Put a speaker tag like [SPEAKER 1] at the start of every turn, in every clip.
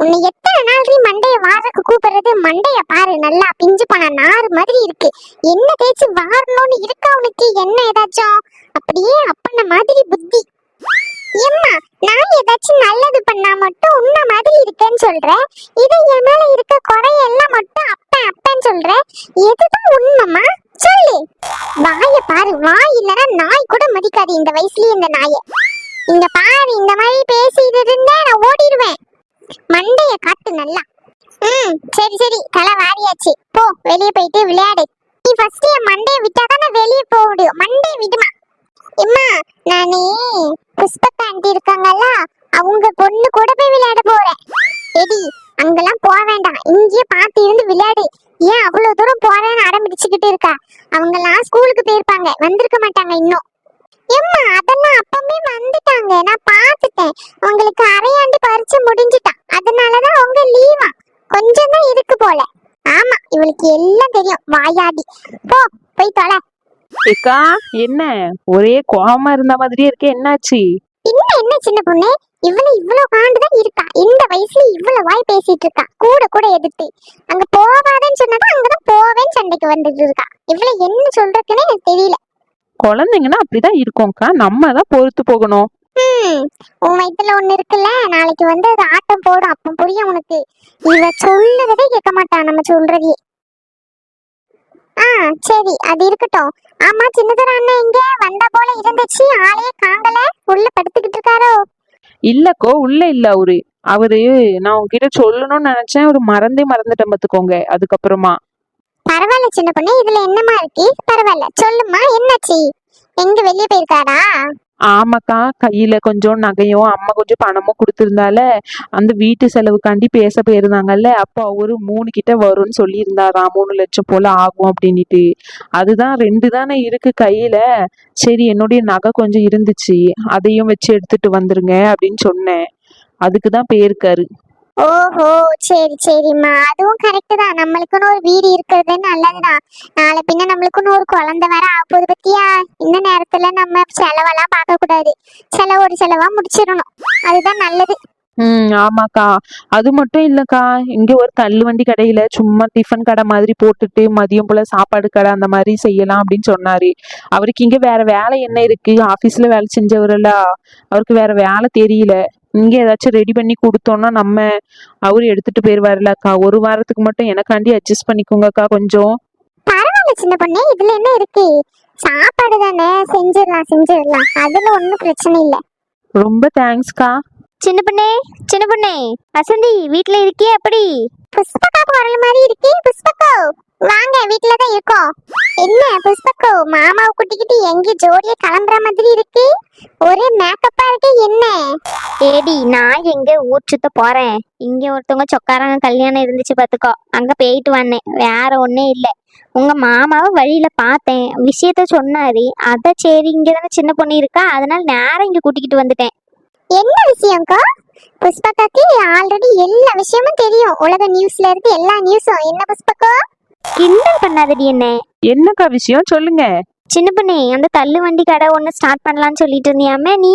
[SPEAKER 1] உன்னை எத்தனை நாள் மண்டைய வாரக்கு கூப்பிடுறது? மண்டைய பாரு நல்லா பிஞ்சு போன நாறு மாதிரி இருக்கு. என்ன தேய்ச்சி வாரணும்னு இருக்கா உனக்கு? என்ன ஏதாச்சும்? அப்படியே அப்பன மாதிரி புத்தி. எம்மா நான் ஏதாச்சும் நல்லது பண்ணா மட்டும் உன்ன மாதிரி இருக்கேன்னு சொல்றேன் இது என் மேல இருக்க குறையெல்லாம் மட்டும் அப்பன் அப்பன்னு சொல்றேன் எதுதான் உண்மைமா சொல்லு. வாய பாரு வாய் இல்லனா நாய் கூட மதிக்காது இந்த வயசுலயே இந்த நாயை. இங்க பாரு இந்த மாதிரி பேசிட்டு இருந்தேன் நான் ஓடிடுவேன். மண்டைய காட்டு நல்லா. ம் சரி சரி. தலை வாரியாச்சு. போ வெளியே போயிட்டு விளையாடு. நீ ஃபர்ஸ்ட் என் மண்டைய விட்டா தான் வெளியே போக முடியும். மண்டைய விடுமா? அம்மா நானே புஷ்பக்கா ஆண்டி இருக்காங்கல்ல அவங்க பொண்ணு கூட போய் விளையாட போறேன். எடி அங்கெல்லாம் போக வேண்டாம். இங்கேயே பார்த்து இருந்து விளையாடு. ஏன் அவ்வளவு தூரம் போறேன்னு அடம்பிடிச்சுக்கிட்டு இருக்கா? அவங்கெல்லாம் ஸ்கூலுக்கு போயிருப்பாங்க. வந்திருக்க மாட்டாங்க இன்னும். எம்மா அதெல்லாம் அப்பவுமே வந்துட்டாங்க. நான் பார்த்துட்டேன். உங்களுக்கு அரையாண்டு பரிச்சு முடிஞ்சு அதனாலதான் உங்க லீவா கொஞ்சம் தான் இருக்கு போல ஆமா இவளுக்கு எல்லாம் தெரியும். வாயாடி. போ போய் தொலை.
[SPEAKER 2] ஏக்கா என்ன? ஒரே கோவமா இருந்த மாதிரியே இருக்கே என்னாச்சு?
[SPEAKER 1] இன்னும் என்ன சின்ன பொண்ணு? இவ்வளவு இவ்வளவு காண்டுதான் இருக்கா. இந்த வயசுல இவ்வளவு வாய் பேசிட்டு இருக்கா. கூட கூட எதிர்த்து. அங்க போவாதன்னு சொன்னதா அங்கதான் போவேன்னு சண்டைக்கு வந்துட்டு இருக்கா. இவ்வளவு என்ன சொல்றதுன்னு எனக்கு தெரியல.
[SPEAKER 2] குழந்தைங்கன்னா அப்படிதான் இருக்கும்க்கா. நம்ம தான் பொறுத்து போகணும்.
[SPEAKER 1] உன் வயித்துல ஒண்ணு இருக்குல்ல. நாளைக்கு வந்து அது ஆட்டம் போடும். அப்ப புரியும் உனக்கு. இவ சொல்லுறதே கேட்க மாட்டா. நம்ம சொல்றதே ஆ சரி அது இருக்கட்டும். ஆமா சின்னதர அண்ணன் எங்க வந்தா போல இருந்துச்சு. ஆளையே காங்கல உள்ள படுத்துக்கிட்டு இருக்காரோ?
[SPEAKER 2] இல்லக்கோ உள்ள இல்ல அவரு. அவரு நான் உங்ககிட்ட சொல்லணும்னு நினைச்சேன். அவரு மறந்தே மறந்துட்டேன் பாத்துக்கோங்க அதுக்கப்புறமா.
[SPEAKER 1] பரவாயில்ல சின்ன பொண்ணு. இதுல என்னமா இருக்கு? பரவாயில்ல. சொல்லுமா என்னாச்சு? எங்க வெளியே போயிருக்காரா?
[SPEAKER 2] ஆமாக்கா கையில கொஞ்சம் நகையும் அம்மா கொஞ்சம் பணமும் கொடுத்துருந்தால அந்த வீட்டு செலவுக்காண்டி பேச போயிருந்தாங்கல்ல அப்போ அவரு மூணு கிட்ட வரும்னு சொல்லியிருந்தாரா மூணு லட்சம் போல ஆகும் அப்படின்ட்டு அதுதான் ரெண்டு தானே இருக்கு கையில. சரி என்னுடைய நகை கொஞ்சம் இருந்துச்சு அதையும் வச்சு எடுத்துட்டு வந்துருங்க அப்படின்னு சொன்னேன். அதுக்கு தான் போயிருக்காரு.
[SPEAKER 1] ஓஹோ சரி சரிம்மா. அதுவும் கரெக்ட் தான். நம்மளுக்குன்னு ஒரு வீடு இருக்கிறது நல்லதுதான் நாளை பின்ன நம்மளுக்குன்னு ஒரு குழந்தை வேற ஆகுது பத்தியா? இந்த நேரத்துல நம்ம செலவெல்லாம் பார்க்க கூடாது ஒரு செலவா முடிச்சிடணும். அதுதான் நல்லது.
[SPEAKER 2] ம் ஆமாக்கா. அது மட்டும் இல்லக்கா. இங்க ஒரு தள்ளுவண்டி கடையில சும்மா டிஃபன் கடை மாதிரி போட்டுட்டு மதியம் போல சாப்பாடு கடை அந்த மாதிரி செய்யலாம் அப்படின்னு சொன்னாரு. அவருக்கு இங்க வேற வேலை என்ன இருக்கு? ஆபீஸ்ல வேலை செஞ்சவரல்ல. அவருக்கு வேற வேலை தெரியல. இங்க ஏதாச்சும் ரெடி பண்ணி கொடுத்தோம்னா நம்ம அவரு எடுத்துட்டு போயிருவாருலக்கா. ஒரு வாரத்துக்கு மட்டும் எனக்காண்டி அட்ஜஸ்ட் பண்ணிக்கோங்கக்கா கொஞ்சம்.
[SPEAKER 1] பரவாயில்ல சின்ன பொண்ணு. இதுல என்ன இருக்கு? சாப்பாடு தானே. செஞ்சிடலாம் செஞ்சிடலாம். அதுல ஒன்றும் பிரச்சனை இல்லை.
[SPEAKER 2] ரொம்ப தேங்க்ஸ்க்கா
[SPEAKER 3] சின்ன பொண்ணே சின்ன பொண்ணே வசந்தி வீட்ல இருக்கியே அப்படி
[SPEAKER 1] புஷ்பகா குரல் மாதிரி இருக்கு புஷ்பகோ வாங்க வீட்டுல தான் இருக்கோம். என்ன புஷ்பகோ மாமாவை கூட்டிக்கிட்டு எங்க ஜோடியா கிளம்புற மாதிரி இருக்கு? ஒரே மேக்கப்பா இருக்கு என்ன?
[SPEAKER 3] ஏடி நான் எங்க ஊர் சுத்த போறேன். இங்க ஒருத்தவங்க சொக்காரங்க கல்யாணம் இருந்துச்சு பாத்துக்கோ அங்க போயிட்டு வந்தேன். வேற ஒண்ணும் இல்ல. உங்க மாமாவை வழியில பார்த்தேன். விஷயத்த சொன்னாரு. அத சரி இங்க தானே சின்ன பொண்ணு இருக்கா? அதனால நேரம் இங்க கூட்டிக்கிட்டு வந்துட்டேன்.
[SPEAKER 1] என்ன விஷயம்க்கா புஷ்பகாக்கு ஆல்ரெடி எல்லா விஷயமும் தெரியும். உலக நியூஸ்ல இருக்கு எல்லா நியூஸும் என்ன புஷ்பகோ
[SPEAKER 3] கிண்டல் பண்ணாதடி என்ன.
[SPEAKER 2] என்னக்கா விஷயம்? சொல்லுங்க.
[SPEAKER 3] சின்ன பொண்ணே அந்த தள்ளு வண்டி கடை ஒண்ணு ஸ்டார்ட் பண்ணலாம்னு சொல்லிட்டு இருந்தியாமே நீ?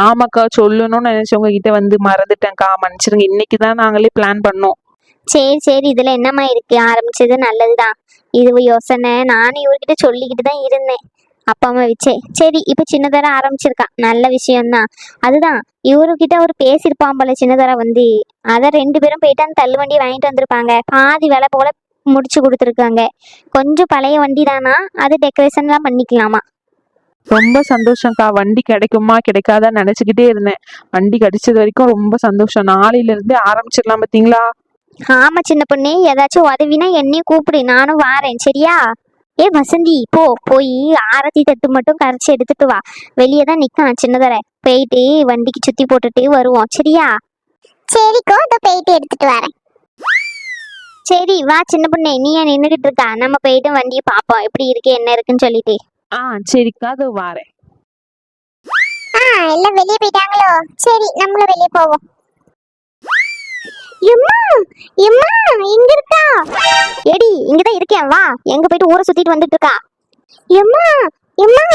[SPEAKER 2] ஆமாக்கா சொல்லணும்னு நினைச்சவங்க கிட்ட வந்து மறந்துட்டேன்க்கா. மன்னிச்சிருங்க இன்னைக்கு தான் நாங்களே பிளான் பண்ணோம்.
[SPEAKER 3] சரி சரி இதுல என்னம்மா இருக்கு? ஆரம்பிச்சது நல்லதுதான். இது யோசனை. நானும் இவர்கிட்ட சொல்லிக்கிட்டு தான் இருந்தேன். அப்பா அம்மா வச்சே சரி இப்ப சின்னதர ஆரம்பிச்சிருக்கான் நல்ல விஷயம்தான். அதுதான். இவருக்கிட்ட அவர் பேசியிருப்பான் போல சின்னதர வந்து. அத ரெண்டு பேரும் போயிட்டு தள்ளு வண்டி வாங்கிட்டு வந்திருப்பாங்க. பாதி விலை போல முடிச்சு கொடுத்துருக்காங்க. கொஞ்சம் பழைய வண்டி தானா அது டெக்கரேஷன்லாம் பண்ணிக்கலாமா?
[SPEAKER 2] ரொம்ப சந்தோஷம்க்கா. வண்டி கிடைக்குமா கிடைக்காதா நினைச்சுக்கிட்டே இருந்தேன். வண்டி கிடைச்சது வரைக்கும் ரொம்ப சந்தோஷம். நாளையில இருந்தே ஆரம்பிச்சிடலாம் பாத்தீங்களா?
[SPEAKER 3] ஆமா சின்ன பொண்ணு. ஏதாச்சும் உதவினா என்னையும் கூப்பிடு. நானும் வாரேன். சரியா? ஏ வசந்தி போ போய் ஆரத்தி தட்டு மட்டும் கரைச்சி எடுத்துட்டு வா. வெளியே தான் நிக்கான் சின்னதர. போயிட்டு வண்டிக்கு சுத்தி போட்டுட்டு வருவோம். சரியா?
[SPEAKER 1] சரிக்கோ இதோ போயிட்டு எடுத்துட்டு வரேன்.
[SPEAKER 3] சரி வா சின்ன பொண்ணே. நீ ஏன் நின்றுகிட்டு இருக்கா? நம்ம போயிட்டு வண்டியை பார்ப்போம். எப்படி இருக்கு என்ன இருக்குன்னு சொல்லிட்டு.
[SPEAKER 2] ஆ சரிக்கா அது வாரேன்.
[SPEAKER 1] ஆ எல்லாம் வெளியே போயிட்டாங்களோ? சரி நம்மளும் வெளியே போவோம். எம்மா எம்மா இங்க இருக்கா?
[SPEAKER 3] ஏடி இங்கதான் இருக்கேன் வா. எங்க போயிட்டு ஊரை சுத்திட்டு வந்துட்டு இருக்கா
[SPEAKER 1] எம்மா எம்மா.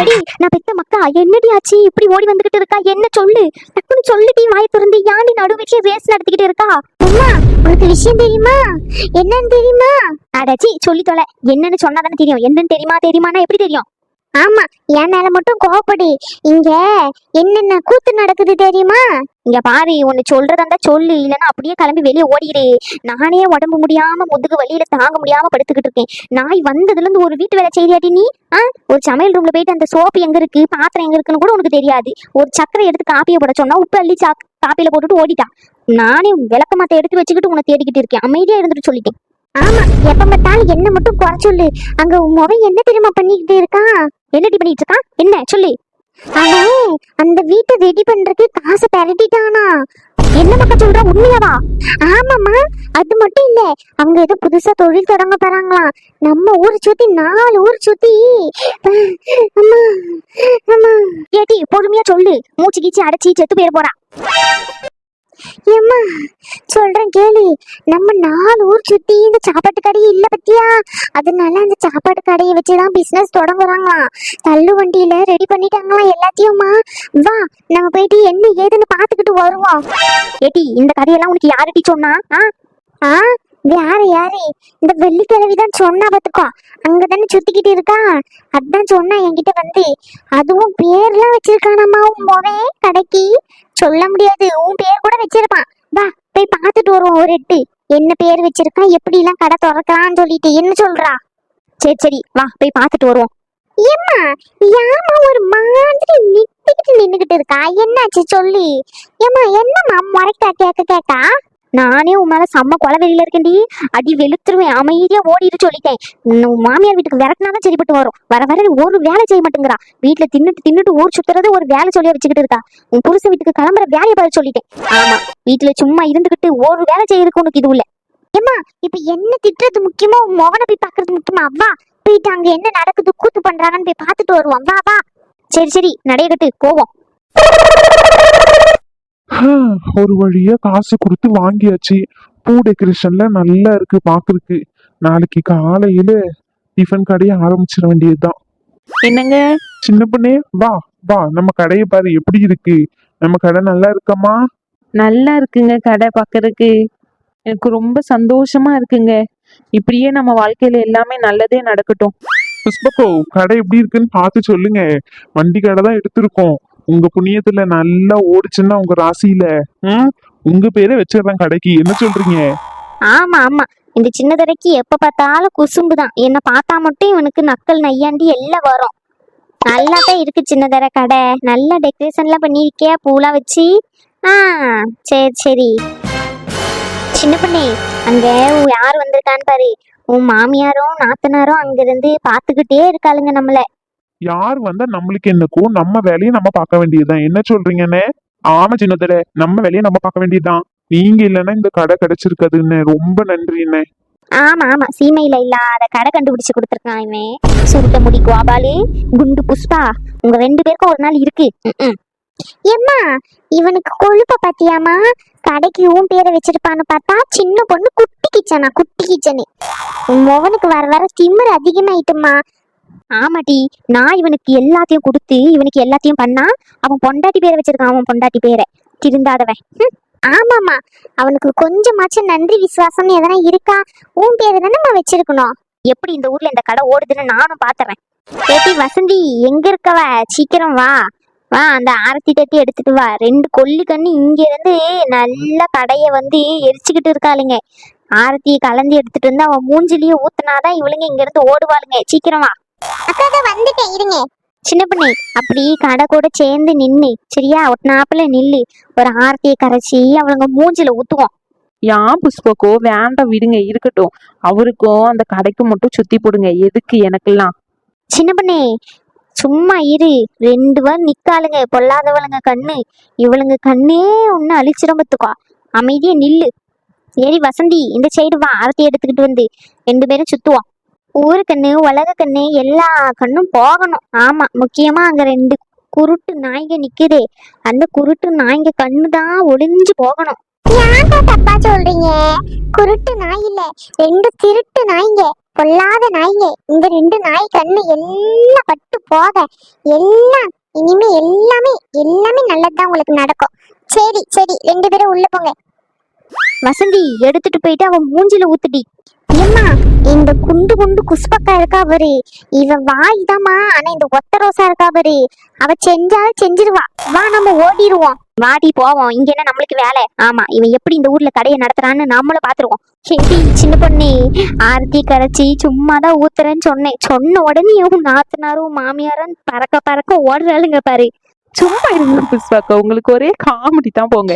[SPEAKER 3] எடி நான் பெத்த மக்கா என்னடி ஆச்சு? இப்படி ஓடி வந்துகிட்டு இருக்கா? என்ன சொல்லு? டக்குனு சொல்லுடி வாயை திறந்து. யாண்டி நடு வீட்லயே ரேஸ் நடத்திக்கிட்டு இருக்கா?
[SPEAKER 1] அம்மா உனக்கு விஷயம் தெரியுமா? என்னன்னு தெரியுமா?
[SPEAKER 3] அடச்சி சொல்லி தொலை. என்னன்னு சொன்னாதானே தெரியும். என்னன்னு தெரியுமா தெரியுமானா எப்படி தெரியும்?
[SPEAKER 1] ஆமா என் மேல மட்டும் கோவப்படு. இங்க என்னென்ன கூத்து நடக்குது தெரியுமா?
[SPEAKER 3] இங்க பாரு ஒன்னு சொல்றதா இருந்தா சொல்லு இல்லைன்னா அப்படியே கிளம்பி வெளியே ஓடிடு. நானே உடம்பு முடியாம முதுகு வலியில தாங்க முடியாம படுத்துக்கிட்டு இருக்கேன். நாய் வந்ததுல இருந்து ஒரு வீட்டு வேலை செய்தியாட்டி நீ? ஆ? ஒரு சமையல் ரூம்ல போயிட்டு அந்த சோப்பு எங்க இருக்கு பாத்திரம் எங்க இருக்குன்னு கூட உனக்கு தெரியாது. ஒரு சக்கரை எடுத்து காப்பியை போட சொன்னா உப்பு அள்ளி சா காப்பியில போட்டுட்டு ஓடிட்டா. நானே விளக்க மாத்த எடுத்து வச்சுக்கிட்டு உன்னை தேடிக்கிட்டு இருக்கேன். அமைதியா இருந்துட்டு சொல்லிட்டேன்.
[SPEAKER 1] ஆமா எப்ப பார்த்தாலும் என்ன மட்டும் குறை சொல்லு. அங்க உன் முகம் என்ன தெரியுமா பண்ணிக்கிட்டு இருக்கான்
[SPEAKER 3] என்னடி பண்ணிட்டு இருக்கா என்ன? சொல்லு.
[SPEAKER 1] அவன் அந்த வீட்டை ரெடி பண்றதுக்கு காசை பெரட்டிட்டானா?
[SPEAKER 3] என்ன மக்கா சொல்ற? உண்மையாவா?
[SPEAKER 1] ஆமாமா அது மட்டும் இல்ல. அவங்க ஏதோ புதுசா தொழில் தொடங்க போறாங்களாம். நம்ம ஊர் சுத்தி நாலு ஊர் சுத்தி. அம்மா அம்மா.
[SPEAKER 3] ஏட்டி பொறுமையா சொல்லு. மூச்சு கீச்சு அடைச்சி செத்து போயிட போறா.
[SPEAKER 1] ஏம்மா சொல்றேன் கேளு. நம்ம நாலு ஊர் சுத்தி இந்த சாப்பாட்டு கடை இல்ல பத்தியா? அதனால அந்த சாப்பாட்டு கடையை வச்சுதான் பிசினஸ் தொடங்குறாங்களாம். தள்ளு வண்டியில ரெடி பண்ணிட்டாங்களாம் எல்லாத்தையும்மா. வா நம்ம போயிட்டு என்ன ஏதுன்னு பாத்துக்கிட்டு வருவோம்.
[SPEAKER 3] ஏட்டி இந்த கதையெல்லாம் உனக்கு யாருட்டி சொன்னா? ஆ?
[SPEAKER 1] ஆ? யாரு யாரு? இந்த வெள்ளிக்கிழவி தான் சொன்னா பாத்துக்கோ அங்கதானே சுத்திக்கிட்டு இருக்கா? அதான் சொன்னா என்கிட்ட வந்து அதுவும் பேர்லாம் வச்சிருக்கானம்மா உன் மொவே? கடைக்கு? சொல்ல முடியாது. உன் பேர் கூட வச்சிருப்பான். வா போய் பார்த்துட்டு வருவோம் ஒரு எட்டு. என்ன பேர் வச்சிருக்கான்? எப்படி எல்லாம் கடை திறக்கலாம்னு சொல்லிட்டு என்ன சொல்றா?
[SPEAKER 3] சரி சரி வா போய் பார்த்துட்டு வருவோம்.
[SPEAKER 1] ஏம்மா ஏமா ஒரு மாதிரி நிட்டுக்கிட்டு நின்னுகிட்டு இருக்கா? என்னாச்சு சொல்லி. ஏம்மா என்னம்மா முறைக்கா கேட்க கேட்டா
[SPEAKER 3] நானே உன் மேல செம்ம கொலை வெளியில இருக்கேன்டி. அடி வெளுத்துருவேன். அமைதியா ஓடிட்டு சொல்லிட்டேன். உன் மாமியார் வீட்டுக்கு விரட்டினாதான் சரிப்பட்டு வரும். வர வர ஒரு வேலை செய்ய மாட்டேங்கிறா. வீட்டுல தின்னுட்டு தின்னுட்டு ஊர் சுத்துறது ஒரு வேலை சொல்லியா வச்சுக்கிட்டு இருக்கா. உன் புருஷ வீட்டுக்கு கிளம்புற வேலையை பார்த்து சொல்லிட்டேன். ஆமா வீட்டுல சும்மா இருந்துகிட்டு ஒரு வேலை செய்யறதுக்கு உனக்கு இது இல்ல.
[SPEAKER 1] ஏம்மா இப்ப என்ன திட்டுறது முக்கியமோ? உன் மோகனை போய் பாக்குறது முக்கியமா? வா போயிட்டு அங்க என்ன நடக்குது கூத்து பண்றாங்கன்னு போய் பாத்துட்டு வருவோம். வா வா.
[SPEAKER 3] சரி சரி நடைய கட்டு. போவோம்.
[SPEAKER 4] ஒரு வழியா காசு கொடுத்து வாங்கியாச்சு. பூ டெக்கரேஷன்ல நல்லா இருக்கு பாக்குறதுக்கு. நாளைக்கு காலையில டிஃபன் கடையை ஆரம்பிச்சிட வேண்டியதுதான்.
[SPEAKER 2] என்னங்க?
[SPEAKER 4] சின்ன பொண்ணே வா வா நம்ம கடையை பாரு எப்படி இருக்கு? நம்ம கடை நல்லா இருக்கமா?
[SPEAKER 2] நல்லா இருக்குங்க கடை பார்க்கறதுக்கு எனக்கு ரொம்ப சந்தோஷமா இருக்குங்க. இப்படியே நம்ம வாழ்க்கையில எல்லாமே நல்லதே நடக்கட்டும்.
[SPEAKER 4] புஷ்பகோ கடை எப்படி இருக்குன்னு பார்த்து சொல்லுங்க. வண்டி கடை தான் எடுத்திருக்கோம். உங்க புண்ணியத்துல நல்லா ஓடிச்சுன்னா உங்க ராசியில உங்க பேரே வச்சிடறேன் கடைக்கு. என்ன சொல்றீங்க?
[SPEAKER 3] ஆமா ஆமா. இந்த சின்ன தரைக்கு எப்ப பார்த்தாலும் குசும்பு தான் என்ன பார்த்தா மட்டும் இவனுக்கு நக்கல் நையாண்டி எல்லாம் வரும். நல்லா தான் இருக்கு சின்ன தர கடை. நல்லா டெக்கரேஷன்லாம் பண்ணியிருக்கியா? பூலாம் வச்சு? ஆ சரி சரி. சின்ன பண்ணே அங்க யார் வந்திருக்கான்னு பாரு. உன் மாமியாரும் நாத்தனாரும் அங்கிருந்து பாத்துக்கிட்டே இருக்காளுங்க நம்மள.
[SPEAKER 4] யார் வந்தா நம்மளுக்கு என்னக்கும் நம்ம வேலையை நம்ம பார்க்க வேண்டியதுதான். என்ன சொல்றீங்கன்னு ஆமா சின்னதட நம்ம வேலையை நம்ம பார்க்க வேண்டியதுதான். நீங்க இல்லைன்னா இந்த கடை கிடைச்சிருக்காதுன்னு ரொம்ப நன்றிண்ணே.
[SPEAKER 3] ஆமா ஆமா. சீமையில இல்லாத கடை கண்டுபிடிச்சு கொடுத்துருக்கான். இவன் சுருட்ட முடி கோபாலு குண்டு புஷ்பா உங்க ரெண்டு பேருக்கும் ஒரு நாள் இருக்கு.
[SPEAKER 1] ஏம்மா இவனுக்கு கொழுப்ப பாத்தியாமா கடைக்கு உன் பேரை வச்சிருப்பான்னு பார்த்தா சின்ன பொண்ணு குட்டி கிச்சனா குட்டி கிச்சனு. உன் மோகனுக்கு வர வர திமிர் அதிகமாயிட்டுமா
[SPEAKER 3] ஆமாடி நான் இவனுக்கு எல்லாத்தையும் கொடுத்து இவனுக்கு எல்லாத்தையும் பண்ணா அவன் பொண்டாட்டி பேரை வச்சிருக்கான் அவன் பொண்டாட்டி பேரை. திருந்தாதவன்.
[SPEAKER 1] ஆமாமா அவனுக்கு கொஞ்சமாச்சும் நன்றி விசுவாசம்னு எதனா இருக்கா? உன் பேரு தானே வச்சிருக்கணும்.
[SPEAKER 3] எப்படி இந்த ஊர்ல இந்த கடை ஓடுதுன்னு நானும் பாத்துறேன். பேட்டி வசந்தி எங்க இருக்கவ? சீக்கிரம் வா. வா அந்த ஆரத்தி தட்டி எடுத்துட்டு வா. ரெண்டு கொல்லி கண்ணு இங்க இருந்து நல்ல கடைய வந்து எரிச்சுக்கிட்டு இருக்காளுங்க. ஆரத்தியை கலந்து எடுத்துட்டு வந்து அவன் மூஞ்சிலேயே ஊத்துனாதான் இவளுங்க இங்க இருந்து ஓடுவாளுங்க. சீக்கிரம் வா.
[SPEAKER 1] அக்கா வந்துட்டேன் இருங்க.
[SPEAKER 3] சின்ன பொண்ணு அப்படி கடை கூட சேர்ந்து நின்னு சரியா? ஒட்டினாப்புல நில்லு. ஒரு ஆரத்தியை கரைச்சி அவளுங்க மூஞ்சில ஊத்துவோம்.
[SPEAKER 2] ஏன் புஷ்பக்கோ வேண்டாம் விடுங்க இருக்கட்டும். அவருக்கும் அந்த கடைக்கு மட்டும் சுத்தி போடுங்க. எதுக்கு எனக்கெல்லாம்?
[SPEAKER 3] சின்ன பொண்ணே சும்மா இரு. ரெண்டு வாரம் நிக்காளுங்க பொல்லாதவளுங்க கண்ணு. இவளுங்க கண்ணே ஒன்னு அழிச்சிடும் பத்துக்கோ அமைதியா நில்லு. சரி வசந்தி இந்த சைடு வா ஆரத்தி எடுத்துக்கிட்டு வந்து. ரெண்டு பேரும் சுத்துவோம். ஊரு கண்ணு உலக கண்ணு எல்லா கண்ணும் போகணும். ஆமா முக்கியமா அங்க ரெண்டு குருட்டு நாய்ங்க நிக்குதே. அந்த குருட்டு நாய்ங்க கண்ணு தான் ஒளிஞ்சு போகணும்.
[SPEAKER 1] யாங்க தப்பா சொல்றீங்க? குருட்டு நாய் இல்ல ரெண்டு திருட்டு நாய்ங்க பொல்லாத நாய்ங்க. இந்த ரெண்டு நாய் கண்ணு எல்லாம் பட்டு போக எல்லாம் இனிமே எல்லாமே எல்லாமே நல்லதுதான் உங்களுக்கு நடக்கும். சரி சரி ரெண்டு பேரும் உள்ள போங்க.
[SPEAKER 3] வசந்தி எடுத்துட்டு போயிட்டு அவன் மூஞ்சில ஊத்துடி.
[SPEAKER 1] ஏம்மா இந்த குண்டு குண்டு குஸ்பக்கா இருக்கா பாரு. இவ வாய் தாமா ஆனா இந்த ஒத்த ரோசா இருக்கா பாரு. அவ செஞ்சா செஞ்சிருவா. வா நம்ம ஓடிடுவோம்
[SPEAKER 3] வாடி போவோம். இங்க என்ன நம்மளுக்கு வேலை? ஆமா இவன் எப்படி இந்த ஊர்ல கடையை நடத்துறான்னு நம்மளும் பாத்துருவோம் சரி சின்ன பொண்ணு. ஆர்த்தி கரைச்சி சும்மா தான் ஊத்துறேன்னு சொன்னேன். சொன்ன உடனே இவன் நாத்தனாரும் மாமியாரும் பறக்க பறக்க ஓடுறாளுங்க பாரு.
[SPEAKER 2] சும்மா இருங்க. புஷ்பாக்கா உங்களுக்கு ஒரே காமெடி தான் போங்க.